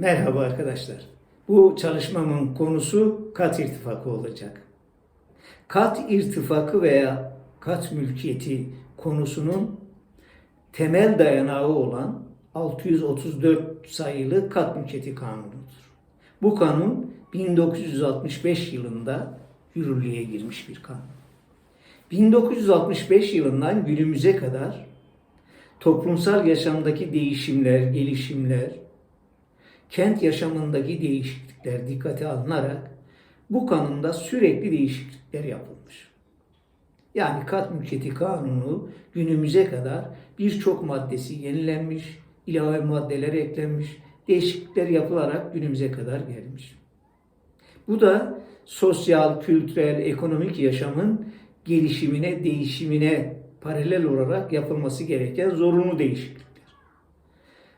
Merhaba arkadaşlar. Bu çalışmamın konusu kat irtifakı olacak. Kat irtifakı veya kat mülkiyeti konusunun temel dayanağı olan 634 sayılı kat mülkiyeti kanunudur. Bu kanun 1965 yılında yürürlüğe girmiş bir kanun. 1965 yılından günümüze kadar toplumsal yaşamdaki değişimler, gelişimler, kent yaşamındaki değişiklikler dikkate alınarak bu kanunda sürekli değişiklikler yapılmış. Yani kat mülkiyeti kanunu günümüze kadar birçok maddesi yenilenmiş, ilave maddeler eklenmiş, değişiklikler yapılarak günümüze kadar gelmiş. Bu da sosyal, kültürel, ekonomik yaşamın gelişimine, değişimine paralel olarak yapılması gereken zorunlu değişiklikler.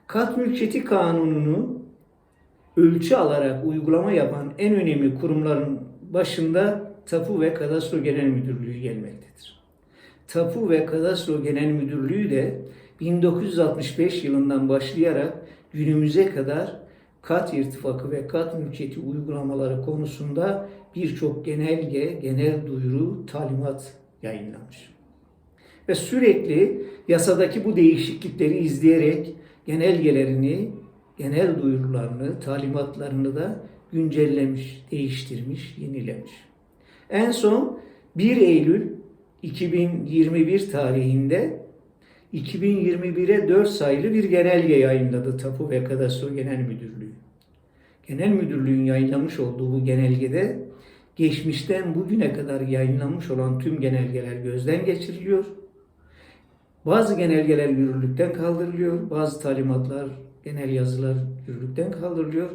Kat mülkiyeti kanununu ölçü alarak uygulama yapan en önemli kurumların başında Tapu ve Kadastro Genel Müdürlüğü gelmektedir. Tapu ve Kadastro Genel Müdürlüğü de 1965 yılından başlayarak günümüze kadar kat irtifakı ve kat mülkiyeti uygulamaları konusunda birçok genelge, genel duyuru, talimat yayınlamış. Ve sürekli yasadaki bu değişiklikleri izleyerek genelgelerini, genel duyurularını, talimatlarını da güncellemiş, değiştirmiş, yenilemiş. En son 1 Eylül 2021 tarihinde 2021'e 4 sayılı bir genelge yayınladı Tapu ve Kadastro Genel Müdürlüğü. Genel Müdürlüğün yayınlamış olduğu bu genelgede geçmişten bugüne kadar yayınlanmış olan tüm genelgeler gözden geçiriliyor. Bazı genelgeler yürürlükten kaldırılıyor, bazı talimatlar, genel yazılar yürürlükten kaldırılıyor.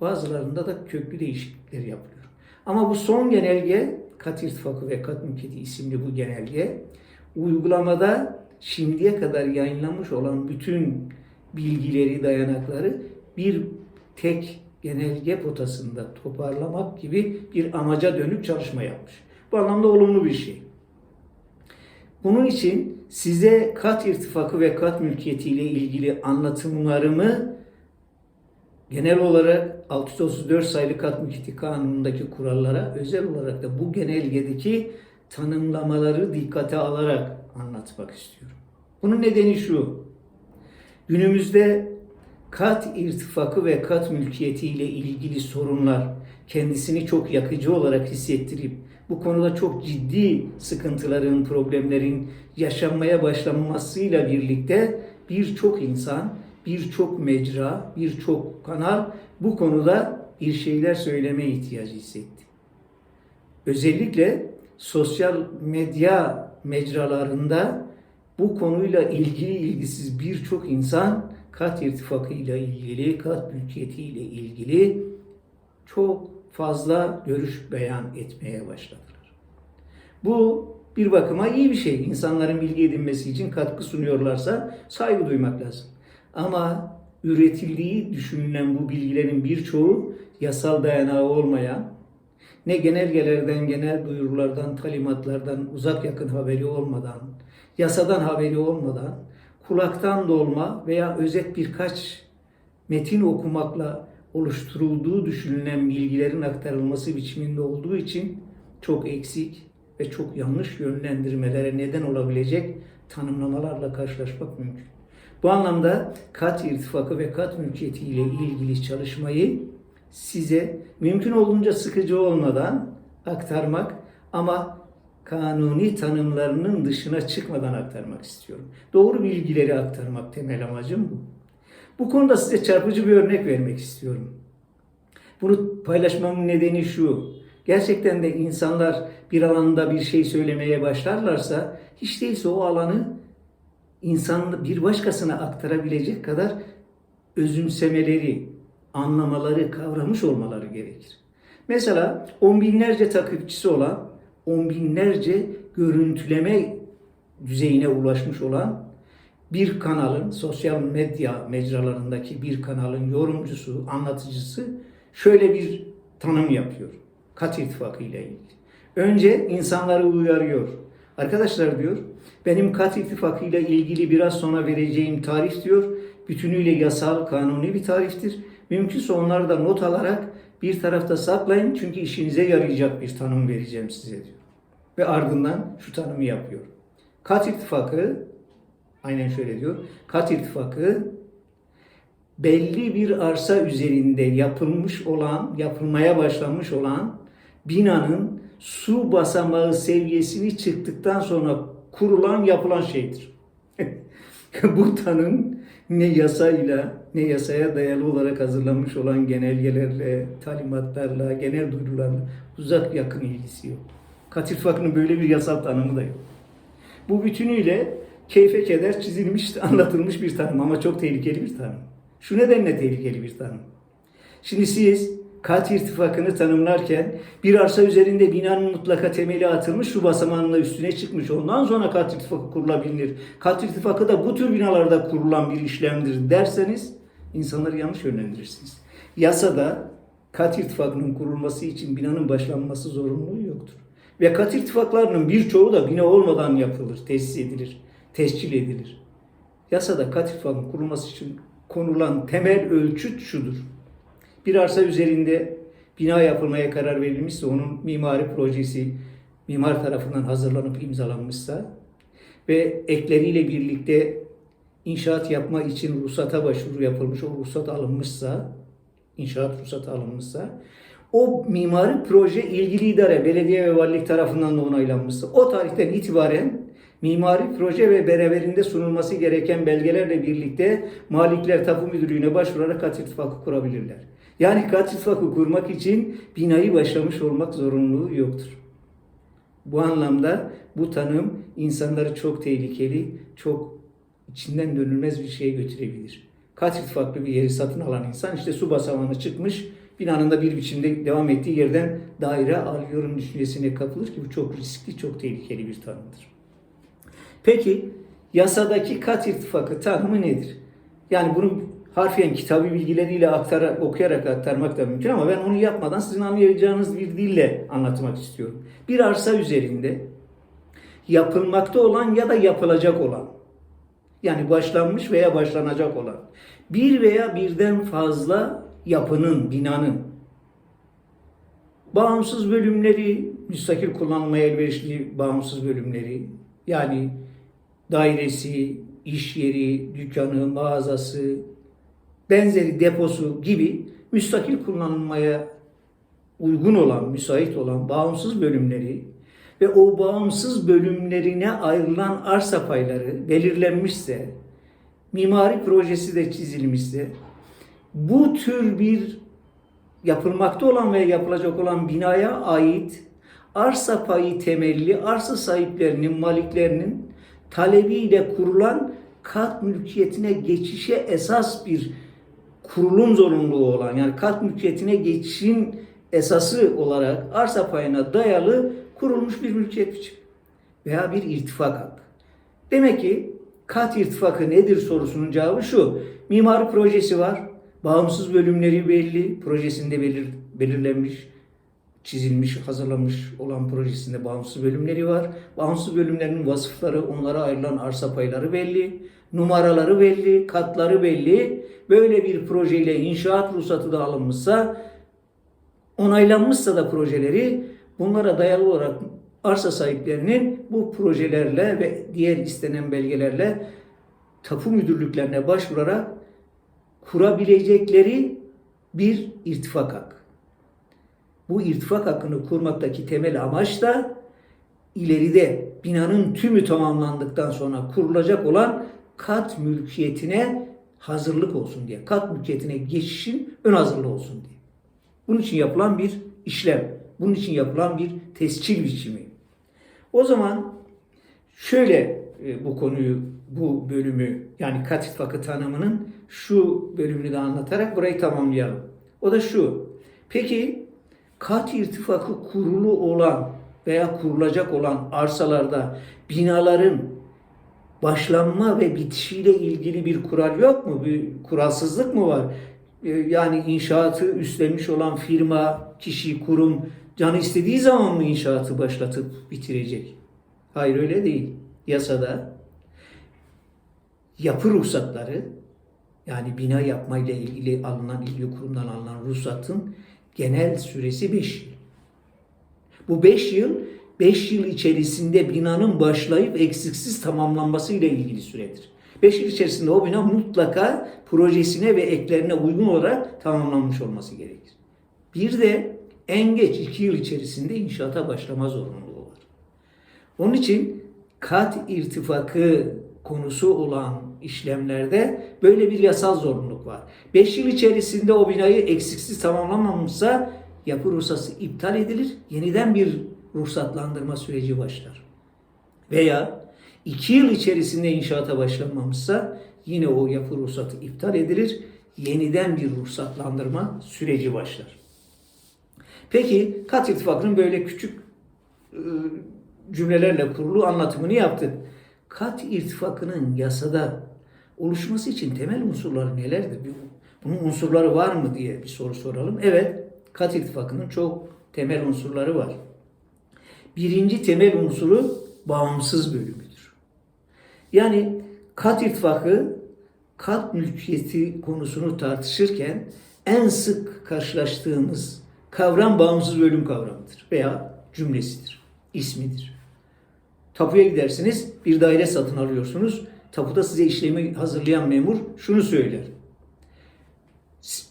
Bazılarında da köklü değişiklikler yapılıyor. Ama bu son genelge, Kat İrtifakı ve Kat Mülkiyeti isimli bu genelge, uygulamada şimdiye kadar yayınlanmış olan bütün bilgileri, dayanakları bir tek genelge potasında toparlamak gibi bir amaca dönük çalışma yapmış. Bu anlamda olumlu bir şey. Bunun için size kat irtifakı ve kat mülkiyeti ile ilgili anlatımlarımı genel olarak 634 sayılı kat mülkiyeti kanunundaki kurallara özel olarak da bu genelgedeki tanımlamaları dikkate alarak anlatmak istiyorum. Bunun nedeni şu. Günümüzde kat irtifakı ve kat mülkiyeti ile ilgili sorunlar kendisini çok yakıcı olarak hissettirip bu konuda çok ciddi sıkıntıların, problemlerin yaşanmaya başlanmasıyla birlikte birçok insan, birçok mecra, birçok kanal bu konuda bir şeyler söyleme ihtiyacı hissetti. Özellikle sosyal medya mecralarında bu konuyla ilgili ilgisiz birçok insan kat irtifakıyla ilgili, kat mülkiyetiyle ilgili çok fazla görüş beyan etmeye başladılar. Bu bir bakıma iyi bir şey. İnsanların bilgi edinmesi için katkı sunuyorlarsa saygı duymak lazım. Ama üretildiği düşünülen bu bilgilerin birçoğu yasal dayanağı olmayan, ne genelgelerden, genel duyurulardan, talimatlardan uzak yakın haberi olmadan, yasadan haberi olmadan, kulaktan dolma veya özet birkaç metin okumakla oluşturulduğu düşünülen bilgilerin aktarılması biçiminde olduğu için çok eksik ve çok yanlış yönlendirmelere neden olabilecek tanımlamalarla karşılaşmak mümkün. Bu anlamda kat irtifakı ve kat mülkiyeti ile ilgili çalışmayı size mümkün olduğunca sıkıcı olmadan aktarmak ama kanuni tanımlarının dışına çıkmadan aktarmak istiyorum. Doğru bilgileri aktarmak temel amacım bu. Bu konuda size çarpıcı bir örnek vermek istiyorum. Bunu paylaşmamın nedeni şu. Gerçekten de insanlar bir alanda bir şey söylemeye başlarlarsa hiç değilse o alanı insan bir başkasına aktarabilecek kadar özümsemeleri, anlamaları, kavramış olmaları gerekir. Mesela on binlerce takipçisi olan, on binlerce görüntüleme düzeyine ulaşmış olan bir kanalın, sosyal medya mecralarındaki bir kanalın yorumcusu, anlatıcısı şöyle bir tanım yapıyor. Kat irtifakı ile ilgili. Önce insanları uyarıyor. Arkadaşlar diyor, benim kat irtifakı ile ilgili biraz sonra vereceğim tarif diyor, bütünüyle yasal, kanuni bir tariftir. Mümkünse onları da not alarak bir tarafta saklayın çünkü işinize yarayacak bir tanım vereceğim size diyor. Ve ardından şu tanımı yapıyor. Kat ittifakı aynen şöyle diyor. Kat ittifakı belli bir arsa üzerinde yapılmış olan, yapılmaya başlanmış olan binanın su basamağı seviyesini çıktıktan sonra kurulan, yapılan şeydir. Bu tanım ne yasayla ne yasaya dayalı olarak hazırlanmış olan genelgelerle, talimatlarla, genel duyurularla uzak yakın ilgisi yok. Kat ittifakının böyle bir yasal tanımı da yok. Bu bütünüyle keyfe keder çizilmiş, anlatılmış bir tanım ama çok tehlikeli bir tanım. Şu nedenle tehlikeli bir tanım. Şimdi siz kat irtifakını tanımlarken bir arsa üzerinde binanın mutlaka temeli atılmış, şu basamağının da üstüne çıkmış. Ondan sonra kat irtifakı kurulabilir. Kat irtifakı da bu tür binalarda kurulan bir işlemdir derseniz insanları yanlış yönlendirirsiniz. Yasada kat irtifakının kurulması için binanın başlanması zorunluluğu yoktur. Ve kat irtifaklarının birçoğu da bina olmadan yapılır, tesis edilir, tescil edilir. Yasada kat irtifakının kurulması için konulan temel ölçüt şudur. Bir arsa üzerinde bina yapılmaya karar verilmişse onun mimari projesi mimar tarafından hazırlanıp imzalanmışsa ve ekleriyle birlikte inşaat yapma için ruhsata başvuru yapılmış, o ruhsat alınmışsa, inşaat ruhsatı alınmışsa, o mimari proje ilgili idare, belediye ve valilik tarafından da onaylanmışsa, o tarihten itibaren mimari proje ve beraberinde sunulması gereken belgelerle birlikte Malikler Tapu Müdürlüğü'ne başvurarak kat ittifakı kurabilirler. Yani kat ittifakı kurmak için binayı başlamış olmak zorunluluğu yoktur. Bu anlamda bu tanım insanları çok tehlikeli, çok içinden dönülmez bir şeye götürebilir. Kat ittifaklı bir yeri satın alan insan işte su basamağına çıkmış, binanın da bir biçimde devam ettiği yerden daire alıyorum düşüncesine kapılır ki bu çok riskli, çok tehlikeli bir tanımdır. Peki yasadaki kat irtifakı tanımı nedir? Yani bunu harfiyen kitabı bilgileriyle aktara, okuyarak aktarmak da mümkün ama ben onu yapmadan sizin anlayacağınız bir dille anlatmak istiyorum. Bir arsa üzerinde yapılmakta olan ya da yapılacak olan yani başlanmış veya başlanacak olan bir veya birden fazla yapının, binanın bağımsız bölümleri, müstakil kullanılmaya elverişli bağımsız bölümleri yani dairesi, iş yeri, dükkanı, mağazası, benzeri deposu gibi müstakil kullanılmaya uygun olan, müsait olan bağımsız bölümleri ve o bağımsız bölümlerine ayrılan arsa payları belirlenmişse, mimari projesi de çizilmişse, bu tür bir yapılmakta olan ve yapılacak olan binaya ait arsa payı temelli arsa sahiplerinin, maliklerinin talebiyle kurulan kat mülkiyetine geçişe esas bir kurulum zorunluluğu olan yani kat mülkiyetine geçişin esası olarak arsa payına dayalı kurulmuş bir mülkiyet biçimi veya bir irtifak hakkı. Demek ki kat irtifakı nedir sorusunun cevabı şu. Mimari projesi var. Bağımsız bölümleri belli. Projesinde belir, belirlenmiş, çizilmiş, hazırlanmış olan projesinde bağımsız bölümleri var. Bağımsız bölümlerin vasıfları, onlara ayrılan arsa payları belli. Numaraları belli, katları belli. Böyle bir projeyle inşaat ruhsatı da alınmışsa, onaylanmışsa da projeleri bunlara dayalı olarak arsa sahiplerinin bu projelerle ve diğer istenen belgelerle tapu müdürlüklerine başvurarak kurabilecekleri bir irtifak hakkı. Bu irtifak hakkını kurmaktaki temel amaç da ileride binanın tümü tamamlandıktan sonra kurulacak olan kat mülkiyetine hazırlık olsun diye. Kat mülkiyetine geçişin ön hazırlığı olsun diye. Bunun için yapılan bir işlem. Bunun için yapılan bir tescil biçimi. O zaman şöyle e, bu konuyu, bu bölümü yani kat ittifakı tanımının şu bölümünü de anlatarak burayı tamamlayalım. O da şu. Peki kat irtifakı kurulu olan veya kurulacak olan arsalarda binaların başlanma ve bitişiyle ilgili bir kural yok mu? Bir kuralsızlık mı var? Ee, Yani inşaatı üstlenmiş olan firma, kişi, kurum canı istediği zaman mı inşaatı başlatıp bitirecek? Hayır öyle değil. Yasada yapı ruhsatları yani bina yapmayla ilgili alınan ilgili kurumdan alınan ruhsatın genel süresi 5 yıl. Bu 5 yıl 5 yıl içerisinde binanın başlayıp eksiksiz tamamlanması ile ilgili süredir. 5 yıl içerisinde o bina mutlaka projesine ve eklerine uygun olarak tamamlanmış olması gerekir. Bir de en geç 2 yıl içerisinde inşaata başlama zorunluluğu var. Onun için kat irtifakı konusu olan işlemlerde böyle bir yasal zorunluluk var. 5 yıl içerisinde o binayı eksiksiz tamamlamamışsa yapı ruhsatı iptal edilir. Yeniden bir ruhsatlandırma süreci başlar. Veya 2 yıl içerisinde inşaata başlanmamışsa yine o yapı ruhsatı iptal edilir. Yeniden bir ruhsatlandırma süreci başlar. Peki kat irtifakının böyle küçük e, cümlelerle kurulu anlatımını yaptık. Kat irtifakının yasada oluşması için temel unsurları nelerdir? Bunun unsurları var mı diye bir soru soralım. Evet, kat irtifakının çok temel unsurları var. Birinci temel unsuru bağımsız bölümüdür. Yani kat irtifakı kat mülkiyeti konusunu tartışırken en sık karşılaştığımız kavram bağımsız bölüm kavramıdır veya cümlesidir, ismidir. Tapuya gidersiniz, bir daire satın alıyorsunuz. Tapuda size işlemi hazırlayan memur şunu söyler.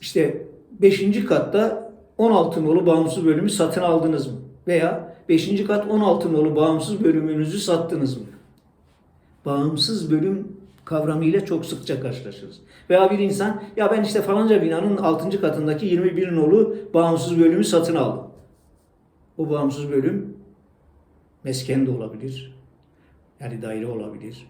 İşte 5. katta 16 nolu bağımsız bölümü satın aldınız mı? Veya 5. kat 16 nolu bağımsız bölümünüzü sattınız mı? Bağımsız bölüm kavramıyla çok sıkça karşılaşırız. Veya bir insan ya ben işte falanca binanın 6. katındaki 21 nolu bağımsız bölümü satın aldım. O bağımsız bölüm mesken de olabilir. Yani daire olabilir.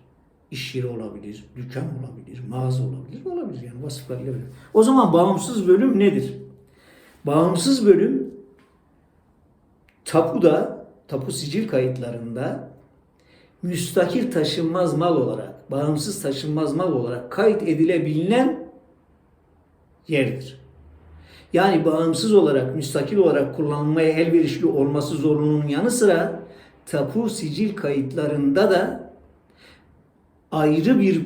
İş yeri olabilir, dükkan olabilir, mağaza olabilir, olabilir yani vasıflarıyla böyle. O zaman bağımsız bölüm nedir? Bağımsız bölüm tapuda, tapu sicil kayıtlarında müstakil taşınmaz mal olarak, bağımsız taşınmaz mal olarak kayıt edilebilen yerdir. Yani bağımsız olarak, müstakil olarak kullanılmaya elverişli olması zorunluluğunun yanı sıra tapu sicil kayıtlarında da ayrı bir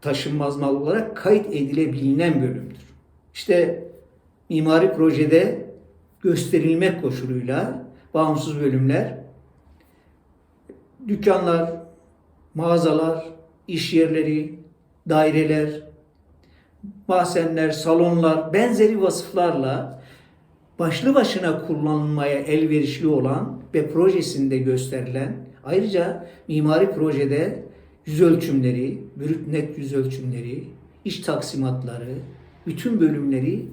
taşınmaz mal olarak kayıt edilebilen bölümdür. İşte mimari projede gösterilmek koşuluyla bağımsız bölümler dükkanlar, mağazalar, iş yerleri, daireler, mahzenler, salonlar benzeri vasıflarla başlı başına kullanılmaya elverişli olan ve projesinde gösterilen ayrıca mimari projede yüz ölçümleri, brüt net yüz ölçümleri, iş taksimatları, bütün bölümleri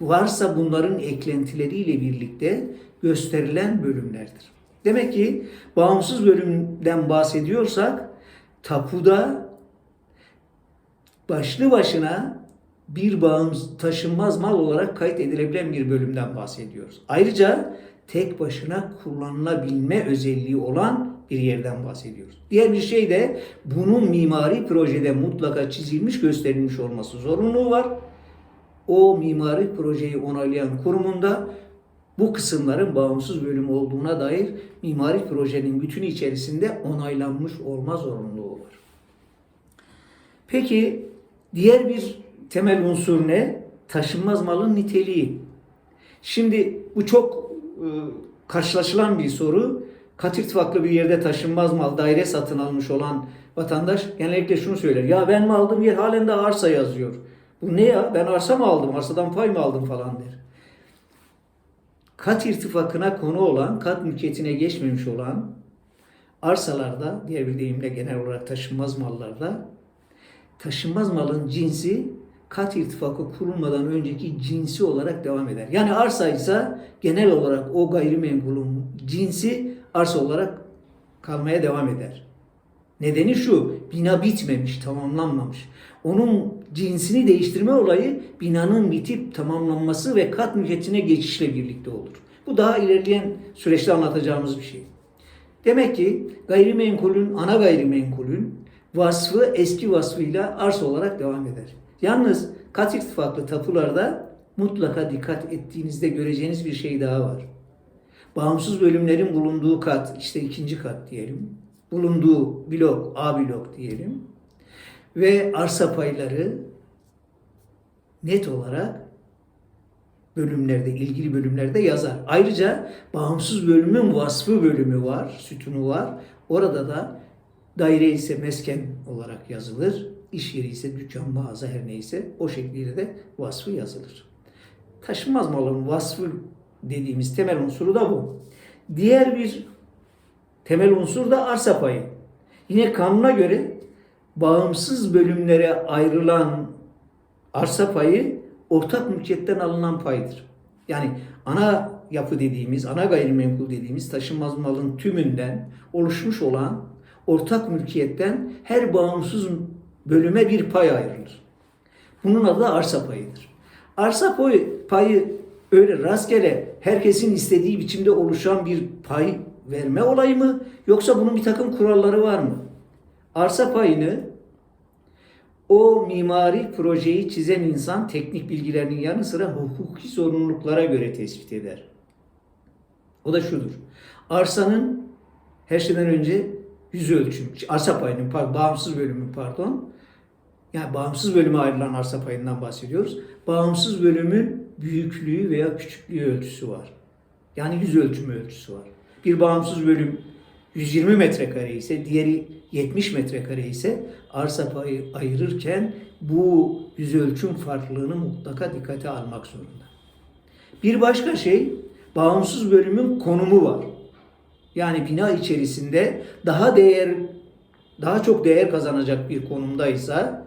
varsa bunların eklentileriyle birlikte gösterilen bölümlerdir. Demek ki bağımsız bölümden bahsediyorsak tapuda başlı başına bir bağımsız taşınmaz mal olarak kayıt edilebilen bir bölümden bahsediyoruz. Ayrıca tek başına kullanılabilme özelliği olan bir yerden bahsediyoruz. Diğer bir şey de bunun mimari projede mutlaka çizilmiş, gösterilmiş olması zorunluluğu var. O mimari projeyi onaylayan kurumunda bu kısımların bağımsız bölüm olduğuna dair mimari projenin bütünü içerisinde onaylanmış olma zorunluluğu var. Peki diğer bir temel unsur ne? Taşınmaz malın niteliği. Şimdi bu çok e, karşılaşılan bir soru. Kat irtifaklı bir yerde taşınmaz mal daire satın almış olan vatandaş genellikle şunu söyler. Ya ben mi aldım yer halen de arsa yazıyor. Bu ne ya? Ben arsa mı aldım? Arsadan pay mı aldım falan der. Kat irtifakına konu olan, kat mülkiyetine geçmemiş olan arsalarda, diğer bir deyimle genel olarak taşınmaz mallarda taşınmaz malın cinsi kat irtifakı kurulmadan önceki cinsi olarak devam eder. Yani arsa ise genel olarak o gayrimenkulün cinsi arsa olarak kalmaya devam eder. Nedeni şu, bina bitmemiş, tamamlanmamış. Onun cinsini değiştirme olayı binanın bitip tamamlanması ve kat mülkiyetine geçişle birlikte olur. Bu daha ilerleyen süreçte anlatacağımız bir şey. Demek ki gayrimenkulün, ana gayrimenkulün vasfı eski vasfıyla arsa olarak devam eder. Yalnız kat irtifaklı tapularda mutlaka dikkat ettiğinizde göreceğiniz bir şey daha var. Bağımsız bölümlerin bulunduğu kat, işte ikinci kat diyelim, bulunduğu blok, A blok diyelim ve arsa payları net olarak bölümlerde, ilgili bölümlerde yazar. Ayrıca bağımsız bölümün vasfı bölümü var, sütunu var. Orada da daire ise mesken olarak yazılır. İş yeri ise dükkan, mağaza her neyse o şekliyle de vasfı yazılır. Taşınmaz malın vasfı dediğimiz temel unsuru da bu. Diğer bir temel unsur da arsa payı. Yine kanuna göre bağımsız bölümlere ayrılan arsa payı ortak mülkiyetten alınan paydır. Yani ana yapı dediğimiz, ana gayrimenkul dediğimiz taşınmaz malın tümünden oluşmuş olan ortak mülkiyetten her bağımsız bölüme bir pay ayrılır. Bunun adı da arsa payıdır. Arsa payı, payı öyle rastgele herkesin istediği biçimde oluşan bir pay verme olayı mı yoksa bunun bir takım kuralları var mı? Arsa payını o mimari projeyi çizen insan teknik bilgilerinin yanı sıra hukuki zorunluluklara göre tespit eder. O da şudur. Arsanın her şeyden önce yüz ölçüm, arsa payının bağımsız bölümü pardon. Yani bağımsız bölüme ayrılan arsa payından bahsediyoruz. Bağımsız bölümün büyüklüğü veya küçüklüğü ölçüsü var. Yani yüz ölçümü ölçüsü var. Bir bağımsız bölüm 120 metrekare ise diğeri 70 metrekare ise arsa payı ayırırken bu yüz ölçüm farklılığını mutlaka dikkate almak zorunda. Bir başka şey bağımsız bölümün konumu var. Yani bina içerisinde daha değer daha çok değer kazanacak bir konumdaysa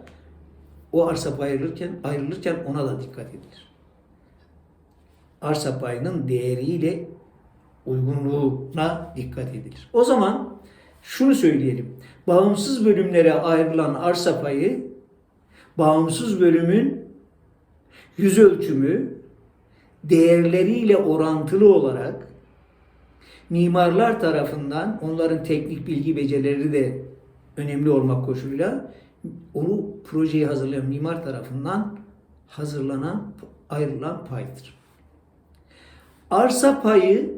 o arsa ayrılırken, ayrılırken ona da dikkat edilir. Arsa payının değeriyle uygunluğuna dikkat edilir. O zaman şunu söyleyelim. Bağımsız bölümlere ayrılan arsa payı bağımsız bölümün yüz ölçümü değerleriyle orantılı olarak mimarlar tarafından onların teknik bilgi becerileri de önemli olmak koşuluyla onu projeyi hazırlayan mimar tarafından hazırlanan ayrılan paydır. Arsa payı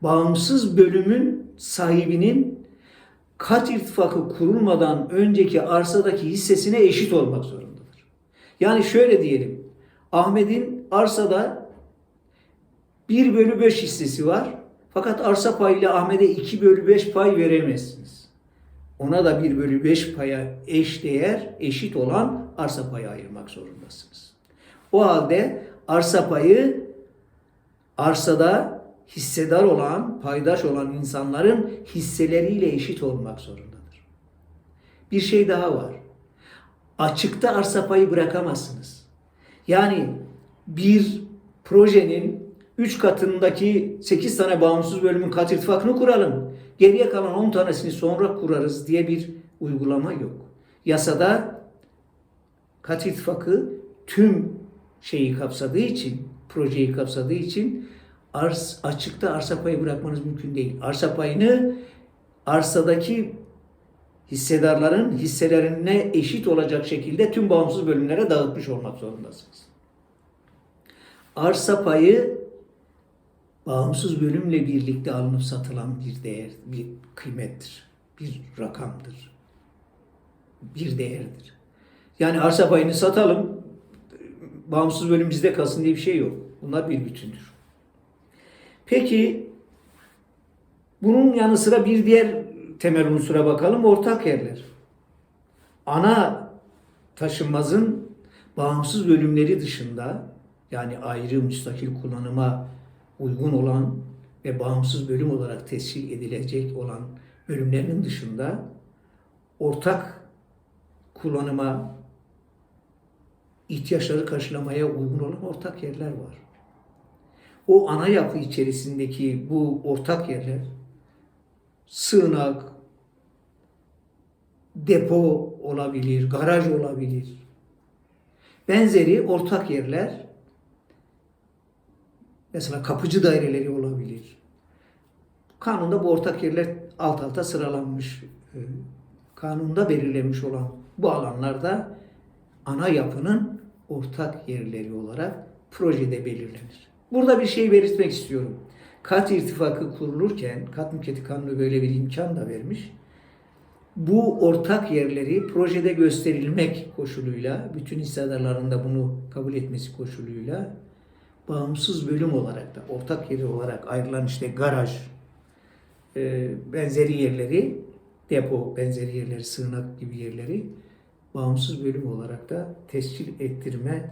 bağımsız bölümün sahibinin kat irtifakı kurulmadan önceki arsadaki hissesine eşit olmak zorundadır. Yani şöyle diyelim. Ahmet'in arsada 1 bölü 5 hissesi var. Fakat arsa payıyla Ahmet'e 2 bölü 5 pay veremezsiniz. Ona da 1 bölü 5 paya eş değer, eşit olan arsa payı ayırmak zorundasınız. O halde arsa payı arsada hissedar olan, paydaş olan insanların hisseleriyle eşit olmak zorundadır. Bir şey daha var. Açıkta arsa payı bırakamazsınız. Yani bir projenin 3 katındaki 8 tane bağımsız bölümün kat irtifakını kuralım. Geriye kalan 10 tanesini sonra kurarız diye bir uygulama yok. Yasada kat irtifakı tüm şeyi kapsadığı için, projeyi kapsadığı için arz, açıkta arsa payı bırakmanız mümkün değil. Arsa payını arsadaki hissedarların hisselerine eşit olacak şekilde tüm bağımsız bölümlere dağıtmış olmak zorundasınız. Arsa payı bağımsız bölümle birlikte alınıp satılan bir değer, bir kıymettir, bir rakamdır, bir değerdir. Yani arsa payını satalım, bağımsız bölüm bizde kalsın diye bir şey yok. Bunlar bir bütündür. Peki bunun yanı sıra bir diğer temel unsura bakalım. Ortak yerler. Ana taşınmazın bağımsız bölümleri dışında yani ayrı müstakil kullanıma uygun olan ve bağımsız bölüm olarak tescil edilecek olan bölümlerin dışında ortak kullanıma ihtiyaçları karşılamaya uygun olan ortak yerler var. O ana yapı içerisindeki bu ortak yerler sığınak, depo olabilir, garaj olabilir. Benzeri ortak yerler mesela kapıcı daireleri olabilir. Kanunda bu ortak yerler alt alta sıralanmış. e, Kanunda belirlenmiş olan bu alanlarda ana yapının ortak yerleri olarak projede belirlenir. Burada bir şey belirtmek istiyorum. Kat irtifakı kurulurken, kat mülkiyeti kanunu böyle bir imkan da vermiş. bu ortak yerleri projede gösterilmek koşuluyla, bütün hissedarların da bunu kabul etmesi koşuluyla bağımsız bölüm olarak da ortak yeri olarak ayrılan işte garaj, e, benzeri yerleri, depo benzeri yerleri, sığınak gibi yerleri bağımsız bölüm olarak da tescil ettirme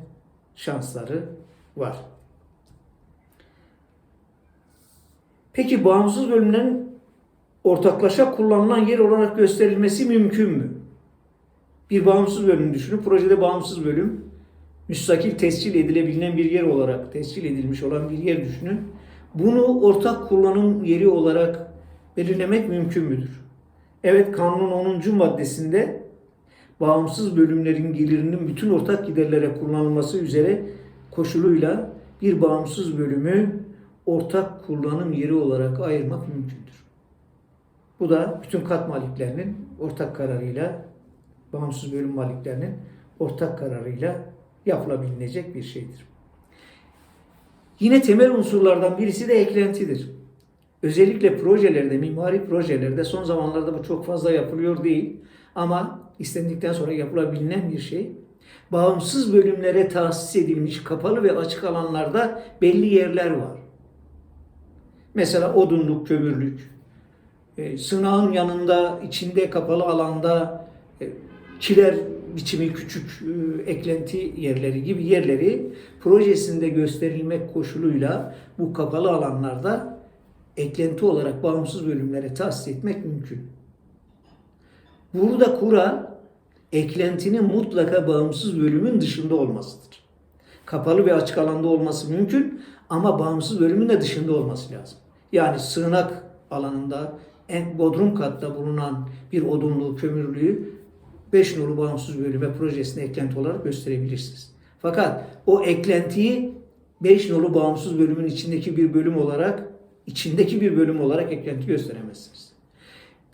şansları var. Peki bağımsız bölümlerin ortaklaşa kullanılan yer olarak gösterilmesi mümkün mü? Bir bağımsız bölüm düşünün. Projede bağımsız bölüm müstakil tescil edilebilen bir yer olarak tescil edilmiş olan bir yer düşünün. Bunu ortak kullanım yeri olarak belirlemek mümkün müdür? Evet kanunun 10. maddesinde bağımsız bölümlerin gelirinin bütün ortak giderlere kullanılması üzere koşuluyla bir bağımsız bölümü ortak kullanım yeri olarak ayırmak mümkündür. Bu da bütün kat maliklerinin ortak kararıyla, bağımsız bölüm maliklerinin ortak kararıyla yapılabilecek bir şeydir. Yine temel unsurlardan birisi de eklentidir. Özellikle projelerde, mimari projelerde son zamanlarda bu çok fazla yapılıyor değil ama istendikten sonra yapılabilen bir şey. Bağımsız bölümlere tahsis edilmiş kapalı ve açık alanlarda belli yerler var. Mesela odunluk, kömürlük, e, sınağın yanında, içinde kapalı alanda e, kiler biçimi küçük e, eklenti yerleri gibi yerleri projesinde gösterilmek koşuluyla bu kapalı alanlarda eklenti olarak bağımsız bölümlere tahsis etmek mümkün. Burada kural eklentinin mutlaka bağımsız bölümün dışında olmasıdır. Kapalı ve açık alanda olması mümkün ama bağımsız bölümün de dışında olması lazım. Yani sığınak alanında en bodrum katta bulunan bir odunluğu, kömürlüğü 5 nolu bağımsız bölüme projesine eklenti olarak gösterebilirsiniz. Fakat o eklentiyi 5 nolu bağımsız bölümün içindeki bir bölüm olarak içindeki bir bölüm olarak eklenti gösteremezsiniz.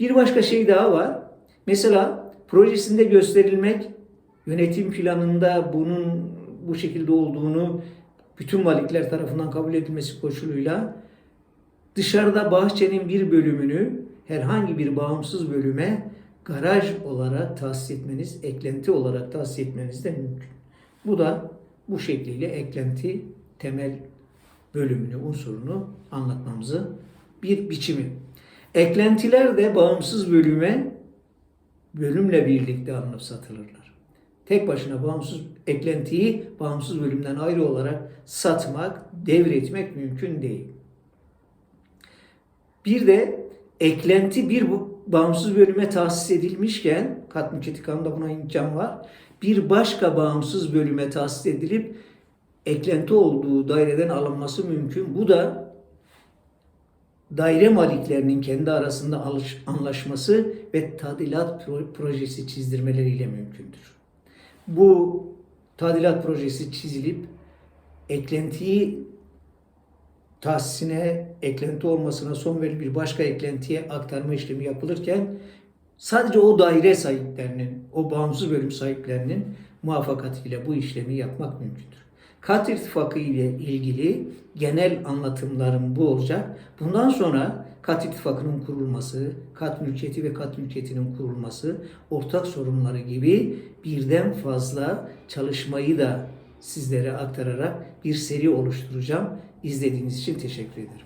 Bir başka şey daha var. Mesela projesinde gösterilmek yönetim planında bunun bu şekilde olduğunu bütün malikler tarafından kabul edilmesi koşuluyla dışarıda bahçenin bir bölümünü herhangi bir bağımsız bölüme garaj olarak tahsis etmeniz, eklenti olarak tahsis etmeniz de mümkün. Bu da bu şekliyle eklenti temel bölümünü, unsurunu anlatmamızı bir biçimi. Eklentiler de bağımsız bölüme bölümle birlikte alınıp satılırlar. Tek başına bağımsız eklentiyi bağımsız bölümden ayrı olarak satmak, devretmek mümkün değil. Bir de eklenti bir bu bağımsız bölüme tahsis edilmişken, kat mülkiyeti kanunda buna imkan var. Bir başka bağımsız bölüme tahsis edilip eklenti olduğu daireden alınması mümkün. Bu da daire maliklerinin kendi arasında alış, anlaşması ve tadilat projesi çizdirmeleriyle mümkündür. Bu tadilat projesi çizilip eklentiyi tahsisine, eklenti olmasına son verilip bir başka eklentiye aktarma işlemi yapılırken sadece o daire sahiplerinin, o bağımsız bölüm sahiplerinin muvaffakatıyla bu işlemi yapmak mümkündür. Kat irtifakı ile ilgili genel anlatımlarım bu olacak. Bundan sonra kat irtifakının kurulması, kat mülkiyeti ve kat mülkiyetinin kurulması, ortak sorunları gibi birden fazla çalışmayı da sizlere aktararak bir seri oluşturacağım. İzlediğiniz için teşekkür ederim.